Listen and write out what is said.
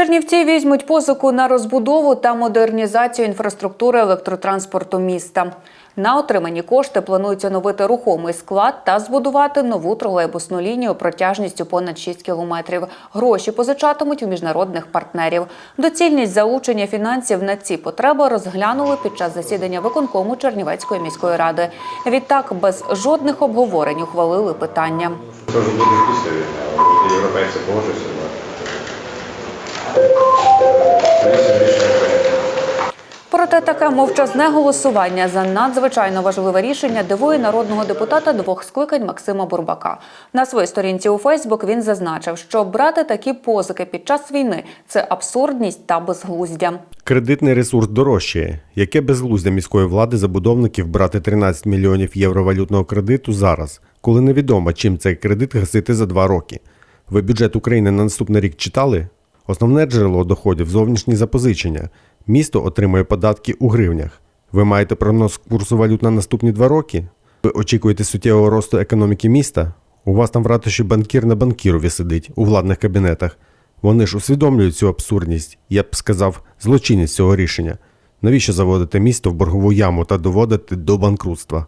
Чернівці візьмуть позику на розбудову та модернізацію інфраструктури електротранспорту міста. На отримані кошти планують оновити рухомий склад та збудувати нову тролейбусну лінію протяжністю понад 6 кілометрів. Гроші позичатимуть у міжнародних партнерів. Доцільність залучення фінансів на ці потреби розглянули під час засідання виконкому Чернівецької міської ради. Відтак, без жодних обговорень ухвалили питання. Вже буде після європейці погоджуються. Проте таке мовчазне голосування за надзвичайно важливе рішення дивує народного депутата двох скликань Максима Бурбака. На своїй сторінці у Фейсбук він зазначив, що брати такі позики під час війни це абсурдність та безглуздя. Кредитний ресурс дорожчає. Яке безглуздя міської влади забудовників брати 13 мільйонів євро валютного кредиту зараз, коли невідомо, чим цей кредит гасити за два роки? Ви бюджет України на наступний рік читали? Основне джерело доходів зовнішні запозичення. Місто отримує податки у гривнях. Ви маєте прогноз курсу валют на наступні два роки? Ви очікуєте суттєвого росту економіки міста? У вас там в ратуші банкір на банкірові сидить у владних кабінетах. Вони ж усвідомлюють цю абсурдність, я б сказав, злочинність цього рішення. Навіщо заводити місто в боргову яму та доводити до банкрутства?